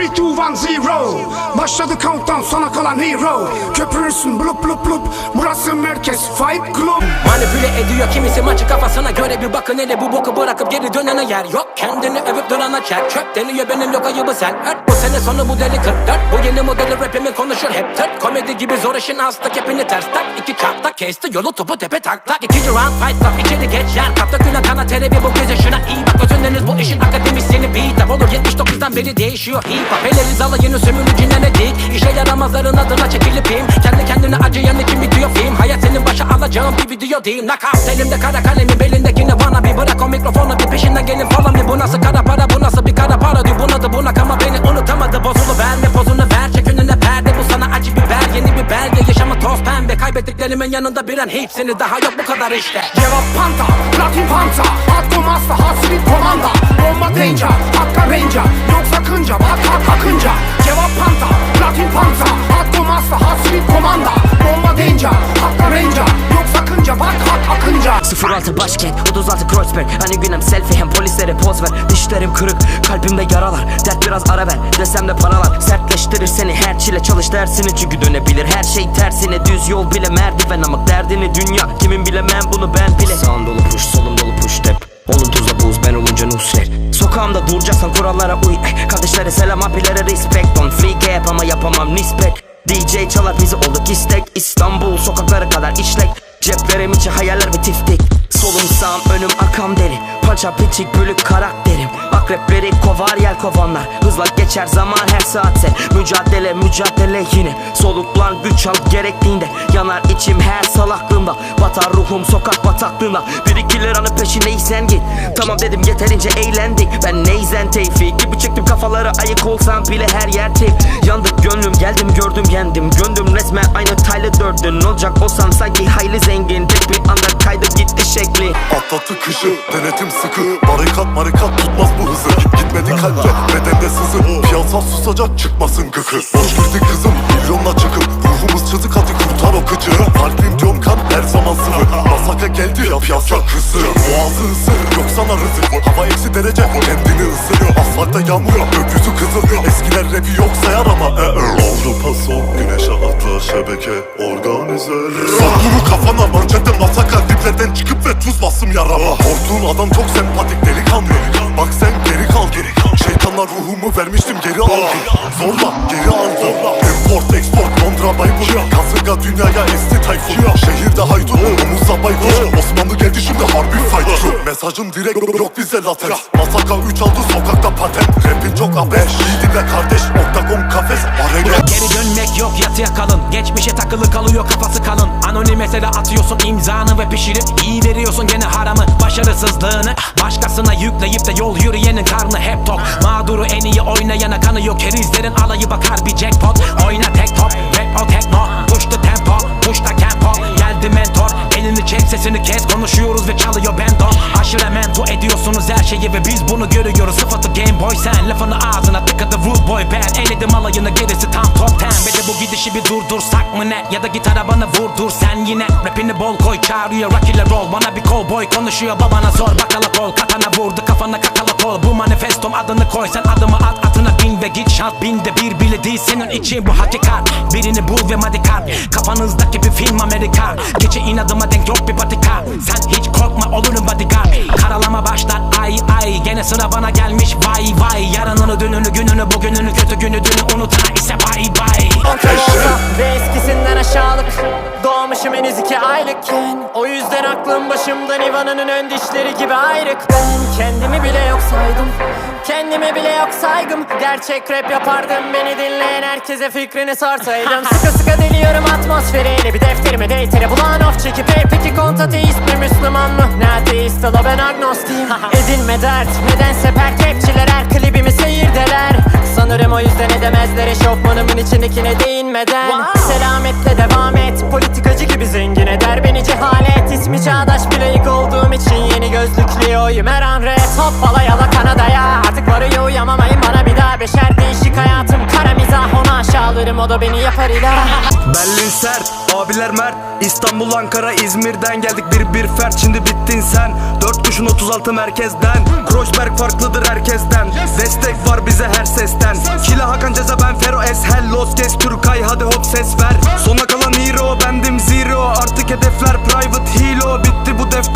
3, 2, 1, 0 Başladı countdown sona kalan hero. Köpürürsün blup blup blup. Burası merkez Fight Club. Manipüle ediyor kimisi maçı kafasına göre. Bir bakın hele bu boku bırakıp geri dönene yer yok. Kendini övüp durana çek. Çöp deniyor benim yok ayıbı sen. Hört bu sene sonu bu deli 44 Bu yeni modeli rapimi konuşur hep tırt. Komedi gibi zor işin hasta kepini ters tak. İki çarpta kesti yolu topu tepe tak tak. İkinci round fight stop içeri geç yer. Kapta güne kana terebi bu gece şuna iyi bak. Özünleriniz bu işin akademisyeni. Beat Olur 79'dan beri değişiyor. Hip hop Eleriz alayını sömürücüne ne dik İşe yaramazların adına çekilip im Kendi kendine acıyan için bitiyor film. Hayat senin başa alacağın bir video değil. Knockout elimde kara kalemi belindekini bana bir Bırak. O mikrofonu bir peşinden gelin falan bir. Bu nasıl kara para bu nasıl bir kara para? Diyor Buna da buna ama beni unutamadı. Bozulu verme pozunu ver. Çek önüne perde Bu sana acı biber. Yeni bir belge Pembe kaybettiklerimin yanında bir an hepsini daha yok bu kadar işte. Cevap panta, platin panta Hot komasta, hot street komanda Bomba danger, hakka ranger Yok sakınca, bak hak akınca. Cevap panta, platin panta Hot komasta, hot street komanda Bomba danger, hakka ranger Yok sakınca, bak hak akınca. 06 başkent 36 Kreuzberg. Hani günem selfie hem polislere poz ver Dişlerim kırık kalbimde yaralar. Dert biraz ara ver desem de paralar. Sertleştirir seni her çile çalış dersini. Çünkü dönebilir her şey tersine. Düz yol bile merdiven ama derdini dünya Kimin bilemem bunu ben bile. Sağım dolu push solum dolu push step. Olun tuza buz ben olunca Nusret. Sokağımda duracaksan kurallara uy. Kardeşlere selam abilere respect. On freak yap ama yapamam nispet. DJ çalar bizi olduk istek. İstanbul sokakları kadar işlek. Ceplerim içi hayaller ve tiftik Solum sağım önüm arkam deri. Parça piçik bölük karakterim Akrepleri kovar yel kovanlar. Hızla geçer zaman her saatse. Mücadele mücadele yine. Soluklan güç al gerektiğinde. Yanar içim her salaklığımda Batar ruhum sokak bataklığında. Bir iki liranın peşindeysen git. Tamam dedim yeterince eğlendik. Ben neyzen teyfi gibi çıktım kafaları ayık olsam bile her yer teyp Yandık gönlüm geldim gördüm yendim. Göndüm resmen aynı Tyler Durden Olacak olsam sanki hayli zengin. Tek bir anda kaydı gitti şekli. Atlattı kışı denetim sıkı. Barikat marikat tutmaz bu hızı Gitmedi kalpte. Bedende sızı Piyasa susacak çıkmasın gıkı Boş girdi kızım milyonla çıkıp Ruhumuz çızık hadi kurtar o kıcı Kalbim diyorum kan her zaman sıfır. Masaka geldi ya piyasa kızı. Boğazı ısır yok sana rızık Hava eksi derece kendini ısırıyor. Asfaltta yağmur gökyüzü kızıl Eskiler rapi yok sayar ama e -e. Avrupa soğuk güneşe atla şebeke organizeleri Saklını kafana manşette masaka Diplerden çıkıp ve tuz bastım yarama. Korktuğun adam çok sempatik delikanlı. Bak sen geri Zorla geri al zorla. Import export Londra Baybur Kasırga dünyaya esti tayfun. Şehirde haydut omuzla baykuş. Osmanlı geldi şimdi harbi fight Mesajım direkt yok bize latex. Masaka 3 aldı sokakta patent. Rapin çok abeş Yiğidimle kardeş Oktagon kafes. Arena Geri dönmek yok yatıya kalın. Geçmişe takılı kalıyor kafası kalın. Anonim mesele atıyorsun imzanı ve pişirip iyi veriyorsun gene haramı Başarısızlığını. Başkasına yükleyip de yol yürüyenin karnı hep tok. Mağduru en iyi oynayana kanıyor kerizlerin alayı bakar bir jackpot. Oyna tek top rap o tekno Push the tempo push the tempo Geldi mentor elini çek sesini kes. Konuşuyoruz ve çalıyor bendo Aşırı mento ediyorsunuz her şeyi ve biz bunu görüyoruz. Sıfatı game boy sen lafını ağzına boy ben Eledim alayını gerisi tam top ten. Ve de bu gidişi bir durdursak mı ne? Ya da git arabanı vurdur sen yine. Rapini bol koy çağırıyor rock ile roll. Bana bir cowboy konuşuyor babana sor bakalım ol Katana vurdu kafana kakala kol. Bu manifestom adını koy sen adımı at atına bin ve git şans Binde bir bile değil senin için bu hakikat. Birini bul ve madikat. Kafanızdaki bir film Amerika. Gece inadıma denk yok bir patika. Sen hiç korkma olurum bodyguard Karalama başlar ay ay. Gene sıra bana gelmiş vay vay. Yarınını dününü gününü bugününü kötü günü dünü unutana ise bay bay. Ve eskisinden aşağılık. Doğmuşum henüz iki aylıkken O yüzden aklım başımda Nirvana'nın ön dişleri gibi ayrık. Ben kendimi bile yok saydım. Kendime bile yok saygım. Gerçek rap yapardım beni dinleyen herkese fikrini sorsaydım. Sıkı sıkı deliyorum atmosferi Ele bir defterime deytere bulan of çekip Hey peki kont ateist mi Müslüman mı? Ne ateist ola ben agnostiyim. Edinme dert nedense pert rapçiler her klibimi seyirdeler. Sanırım o yüzden edemezler eşofmanımın içindekine değinmeden. Selametle devam et politikacı gibi zengin eder beni cehalet. İsmi çağdaş bir layık olduğum için yeni gözlüklü oyum. Her an red Hoppala yala Kanada'ya. Artık varıyor uyamamayın Beşer değişik hayatım. Kara mizah onu aşağılarım. O da beni yapar ilah Berlin sert, abiler mert. İstanbul, Ankara, İzmir'den geldik. Bir bir fert. Şimdi bittin sen. Dört kuşun 36 merkezden. Kreuzberg farklıdır herkesten. Destek var bize her sesten. Kila hak Vazgeç Turkay hadi hop ses ver. Sona kalan hero bendim zero. Artık hedefler private. Hero Bitti bu defter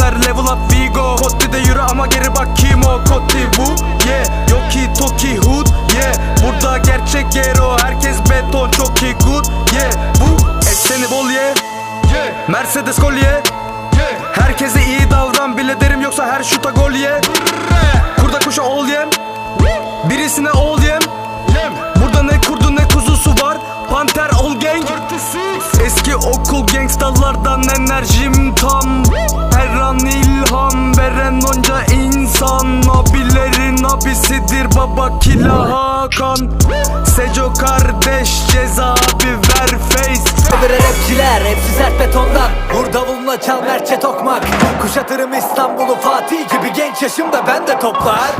enerjim tam. Her an ilham veren onca insan. Abilerin abisidir baba Kila Hakan Seco kardeş ceza abi ver face. Birer rapçiler hepsi sert betondan. Vur davuluna çal merçe tokmak. Kuşatırım İstanbul'u Fatih gibi genç yaşımda ben de toplar.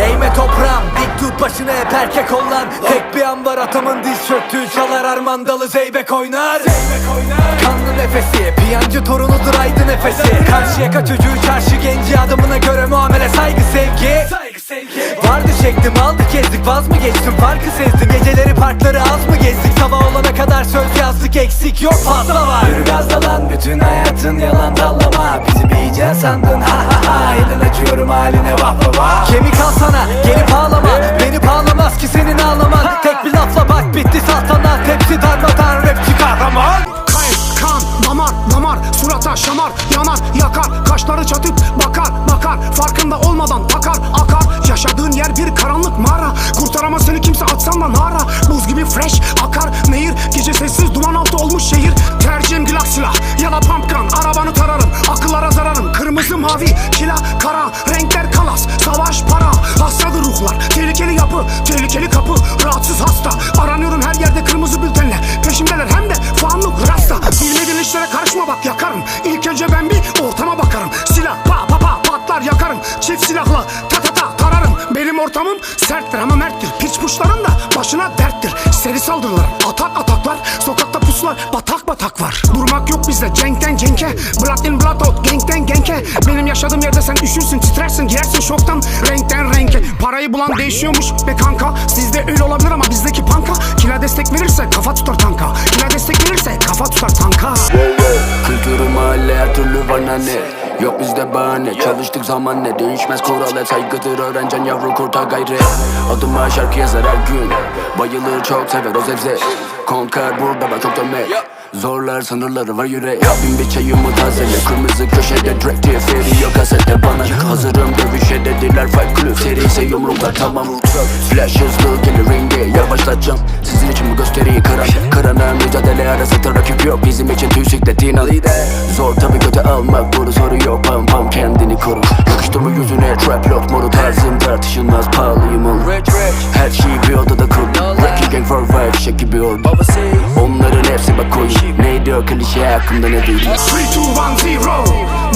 Eğme toprağım dik tut başını hep erkek olan Tek bir an var atamın diz çöktüğü çalar armandalı zeybek oynar. Kanlı nefesi. Piyancı torunudur aydı nefesi. Karşıyaka çocuğu çarşı genci adamına göre muamele. Saygı sevgi. Vardı çektim aldı kezdik vaz mı geçtim? Farkı sezdim Geceleri parkları az mı gezdik? Sabah olana kadar söz yazdık eksik yok fazla var. Yürü gazla lan bütün hayatın yalan dallama. Bizi bir iyice sandın ha ha ha. Elin acıyorum haline vah vah vah. Kemik al sana gelip ağlama. Beni bağlamaz ki senin ağlaman şamar, yanar, yakar. Kaşları çatıp bakar, bakar. Farkında olmadan takar, akar. Yaşadığın yer bir karanlık mağara. Kurtaramaz seni kimse atsan da nara. Buz gibi fresh, akar. Nehir Gece sessiz duman altı olmuş şehir. Tercihim glock silah ya da pumpgun. Arabanı tararım, akıllara zararım. Kırmızı mavi, kila, kara. Renkler kalas, savaş, para. Hastadır ruhlar, tehlikeli yapı Tehlikeli kapı, rahatsız hasta. Aranıyorum her yerde kırmızı bültenler Peşimdeler hem de fanlık rasta. Bilmediğin işlere karışma bak yakarım ortamım serttir ama merttir. Piç puşların da başına derttir. Seri saldırılar atak ataklar Sokakta pusular batak batak var. Durmak yok bizde cenkten cenke. Blood in blood out gangten genke. Benim yaşadığım yerde sen üşürsün titrersin Giyersin şoktan renkten renke. Parayı bulan değişiyormuş be kanka. Sizde öyle olabilir ama bizdeki panka. Kila destek verirse kafa tutar tanka. Kila destek verirse kafa tutar tanka. Kültürü mahalle her türlü var nane Yok bizde bahane Çalıştık zaman ne Değişmez kural hep saygıdır Öğrencen yavru kurtar gayret Adıma şarkı yazar her gün. Bayılır çok sever o zevzek Konkar burada ben çok dönmek Zorlar sınırları var yürek Bin bir çayımı tazele. Kırmızı köşede direkt diye veriyor kasette bana Hazırım dövüşe dediler fight club Seriyse yumruklar tamam. Flash hızlı gelir ringe. Yavaşlatacağım. Sizin için bu gösteriyi kıran. Kırana mücadele arasında rakip yok. Bizim için tüysiklet inal Zor tabi almak bunu soru yok. Pam pam kendini koru. Yakıştırma yüzüne trap lock modu tarzım tartışılmaz. Pahalıyım oğlum. Her şeyi bir odada kurdum Wrecking gang for vibe şek gibi oldu Onların hepsi bak koyun Neydi o klişe? Hakkında ne duydun 3, 2, 1, 0